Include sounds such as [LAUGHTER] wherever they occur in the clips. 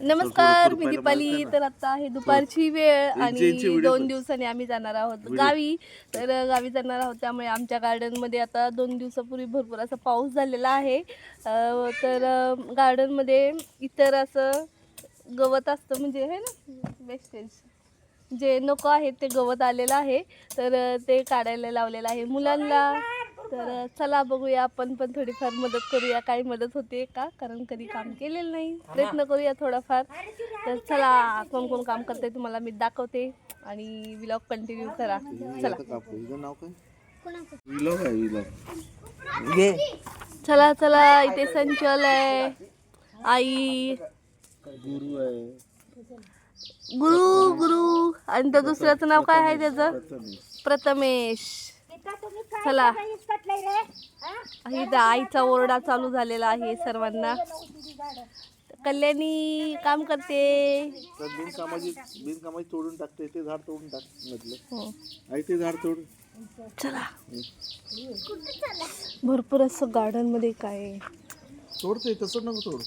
नमस्कार मी दीपाली. तर आता आहे दुपारची वेळ आणि दोन दिवसांनी आम्ही जाणार आहोत गावी. तर गावी जाणार आहोत त्यामुळे आमच्या गार्डनमध्ये आता दोन दिवसापूर्वी भरपूर असा पाऊस झालेला आहे. तर गार्डनमध्ये इतर असं गवत असतं म्हणजे आहे ना वेस्टेज. जे नको आहे ते गवत आलेलं आहे. तर ते काढायला लावलेलं आहे मुलांना. तर चला बघूया आपण पण थोडीफार मदत करूया. काही मदत होते का? कारण कधी काम केलेलं नाही. प्रयत्न करूया थोडाफार. तर चला कोण कोण काम करते तुम्हाला मी दाखवते आणि व्लॉग कंटिन्यू करा. चला. चला चला इथे संचल आहे. आई. गुरु आहे. गुरु गुरु. आणि त्या दुसऱ्याचं नाव काय आहे त्याचं? प्रथमेश. चला. इथं आईचा ओरडा चालू झालेला आहे सर्वांना. कल्याणी काम करते. तर बिनकामाची बिनकामाची तोडून टाकते ते झाड तोडून टाक म्हटलं. हो. आई ते झाड तोड. चला. भरपूर असं गार्डनमध्ये काय? आहे. तोडते तसं नको तोड.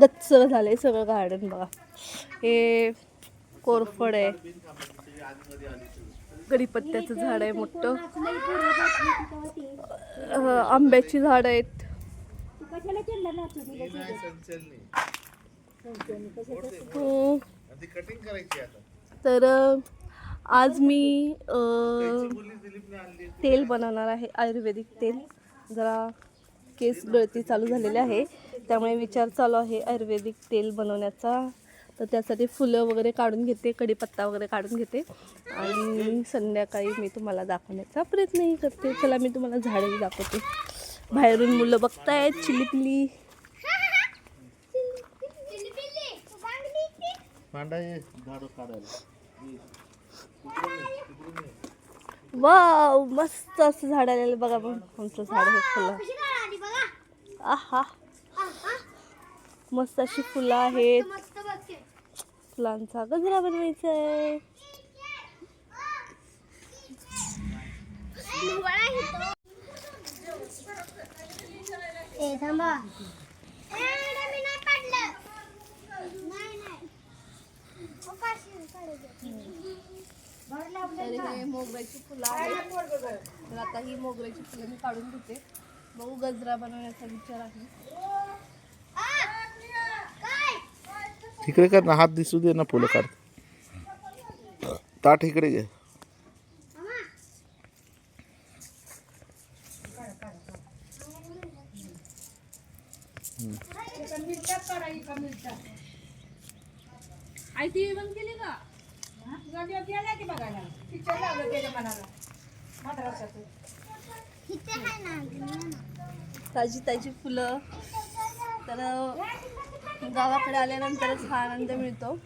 गच्च झालंय सगळं गार्डन बघा. हे कोरफड आहे. कढीपत्त्याचं झाड आहे मोठं. आंब्याची झाड आहेत. तर आज मी तेल बनवणार आहे आयुर्वेदिक तेल. जरा केस गळती चालू झालेली आहे. त्यामुळे विचार चालू आहे आयुर्वेदिक तेल बनवण्याचा. तर त्यासाठी फुलं वगैरे काढून घेते कढीपत्ता वगैरे काढून घेते. आणि संध्याकाळी मी तुम्हाला दाखवण्याचा प्रयत्नही करते. चला मी तुम्हाला झाडही दाखवते. बाहेरून मुलं बघतायत चिलीपिली. वाव मस्त असं झाड आलेलं बघा बघ आमचं झाड हे फुलं. आहा. मस्त अशी फुलं आहेत. फुलांचा गजरा बनवायचा आहे ए थांबा. ए मॅडम मी नाही काढलं नाही नाही ओ काशी काढू तर मोगऱ्याची फुलं आहेत. तर आता ही मोगऱ्याची फुलं मी काढून घेते. बघू गजरा बनवण्याचा विचार आहे काय तिकडे कर ना हात दिसू दे ना फुलं काढ. ताट इकडे घे. आई ती बंद केली का? इथे आहे ना. ताजी ताजी फुलं. तर गावाकडे आल्यानंतरच हा आनंद मिळतो.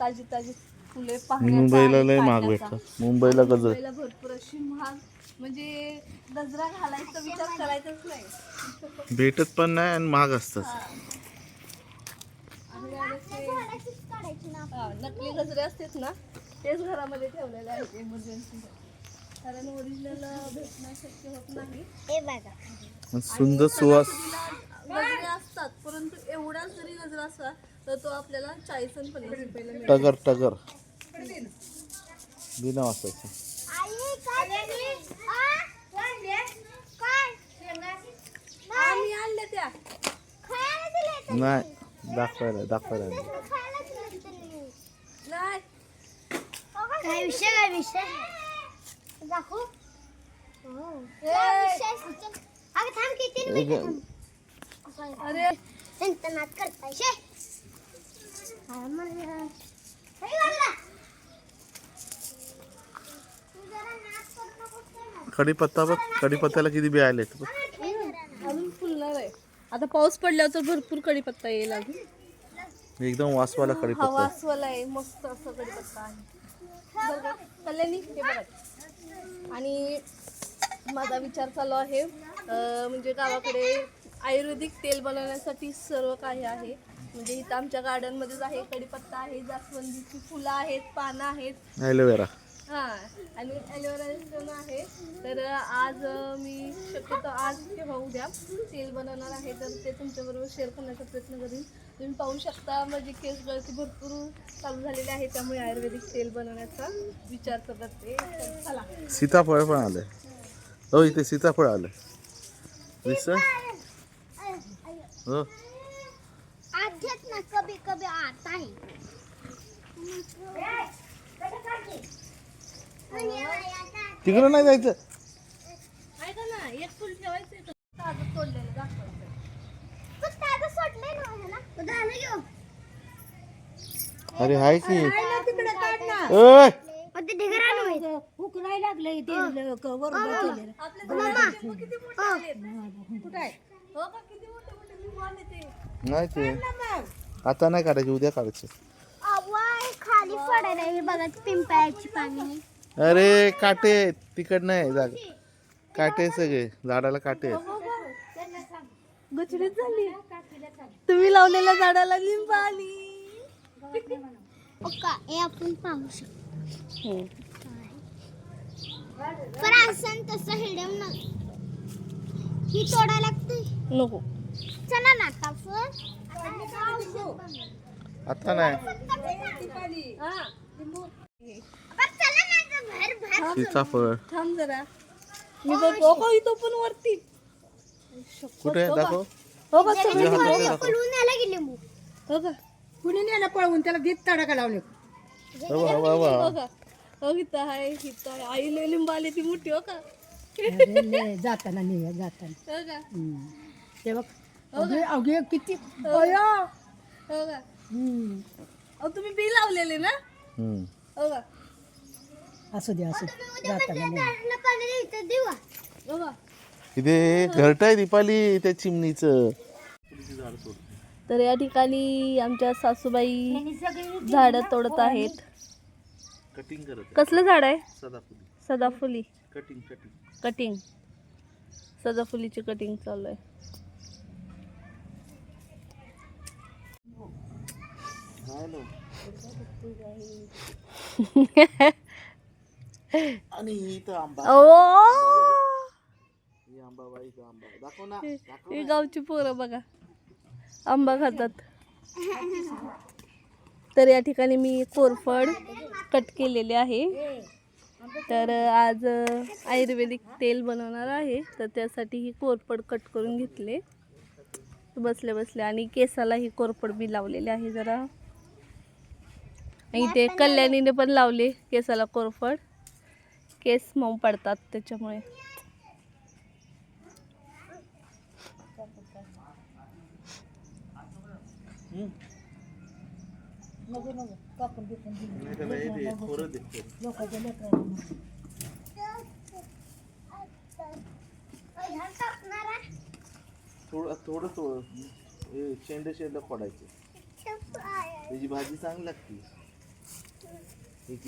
ताजी ताजी फुले पाहण्याचा मुंबईला आणि लय महाग. भेटतात. मुंबईला गजर. मुंबईला भरपूर अशी महाग म्हणजे गजरा घालायचा विचार करायचाच नाही. भेटत पण नाही आणि महाग असतात. आणि असे, काढायची ना हा, नकली गजरे असतात ना तेच घरामध्ये ठेवलेले आहेत इमर्जन्सी कारण ओरिजिनल भेटणं शक्य होत नाही. हे बघा. आणि सुंदर सुवास गजरे असतात परंतु एवढाच जरी गजरा असला तर तो आपल्याला चाळीस आणि पन्नास रुपयाला मिळतो टगर टगर बिना वासाचा आई काय केली? आ? काय आम्ही आणल्या त्या खायला दिले ते. नाही दाखवायला दाखवायला नाही. नाही काय विषय काय विषय दाखवू काय विषय? अगं थांब की तीन मिनिटं थांब. अरे त्यांचं नाच करताय शे हा, मग, हे वाला. तू जरा नाच करू नकोस काय ना? कढीपत्ता बघ कढीपत्त्याला किती बी आले. अजून फुलणार आहे आता पाऊस पडल्यावर तर भरपूर कढीपत्ता येईल अजून एकदम वासवाला हा कढीपत्ता वासवाला आहे मस्त असं कढीपत्ता आहे बरं का? कल्याणी हे बघा आणि माझा विचार चालू आहे अं, म्हणजे गावाकडे आयुर्वेदिक तेल बनवण्यासाठी सर्व काही आहे. म्हणजे इथं आमच्या गार्डनमध्येच आहे कढीपत्ता आहे जास्वंदीची फुलं आहेत पानं आहेत. ॲलोवेरा हा आणि ॲलोवेरा आहे. तर आज मी शक्यतो आज किंवा उद्या तेल बनवणार आहे. तर ते तुमच्याबरोबर शेअर करण्याचा प्रयत्न करीन. तुम्ही पाहू शकता माझी केस गळती भरपूर चालू झालेली आहे. त्यामुळे आयुर्वेदिक तेल बनवण्याचा विचार करते तर चला. सीताफळ पण आलंय. हो इथे सीताफळ आलं हो? ना कभी कभी आता है तिकडं नाही जायचं? ऐका ना एक फुल ठेवायचं आहे ताजं तोडलेलं दाखवायचं तू ताजं सोडलंय ना ह्याला? उदाहरण घेऊ. अरे हाय की. ओय! मग ते ढिगारा नव्हे. उकराय लागलंय ते वर केलेलं आपल्या झाडाचे लिंबू किती मोठे आलेत. कुठं आहे? हो का किती नाही ते. आता नाही काढायचे उद्या काढायचे. खाली पडायला हे बघा पिंपळाची पाणी अरे काटे तिकड नाही जागा. काटे सगळे. झाडाला काटे आहेत. गचडीत झाली तुम्ही लावलेल्या झाडाला लिंब आली ओका हे आपण पाहू शकतो. हो. पण असं तसं हिडम ना ही तोडा लागते नको. चला ना आता नाही. सीताफळ थांब जरा. मी बघ हो का इथं पण वरती? कुठे? दाखव. हो दाखव. पळून गेले हो का? कुणी नेलं पळवून? त्याला देत तडाखा लावले हो हो इथं आहे इथं आहे. आई लिंब आली ती मोठी हो का? जाताना जाताना हो का. ते बघ. अगे अगे किती अयो. हो का? हम्म. अहो तुम्ही बी लावलेले ना? हम्म. हो का? असू दे असू जाताना हो का? इथे घरट आहे दीपाली त्या चिमणीचं. तर या ठिकाणी आमच्या सासूबाई झाडं तोडत आहेत. कटिंग करत कसलं झाड आहे? सदाफुली. सदाफुली. कटिंग कटिंग कटिंग सदाफुलीची कटिंग चालू आहे. [LAUGHS] आणि इथं आंबा. ओ ही आंबा बाई इथं आंबा. दाखव ना ही गावची पोरं बघा. आंबा खातात. तर या ठिकाणी मी कोरफड कट केलेले आहे. तर आज आयुर्वेदिक तेल बनवणार आहे. तर त्यासाठी ही कोरफड कट करून घेतले. बसल्या बसल्या आणि केसाला ही कोरफड मी लावलेली आहे जरा. आणि ते कल्याणीने पण लावले केसाला कोरफड. केस मऊ पडतात त्याच्यामुळे. थोडं थोडं. थोडं थोडं थोडं हे शेंड शेंड पडायचे त्याची भाजी चांगली लागते. Gracias.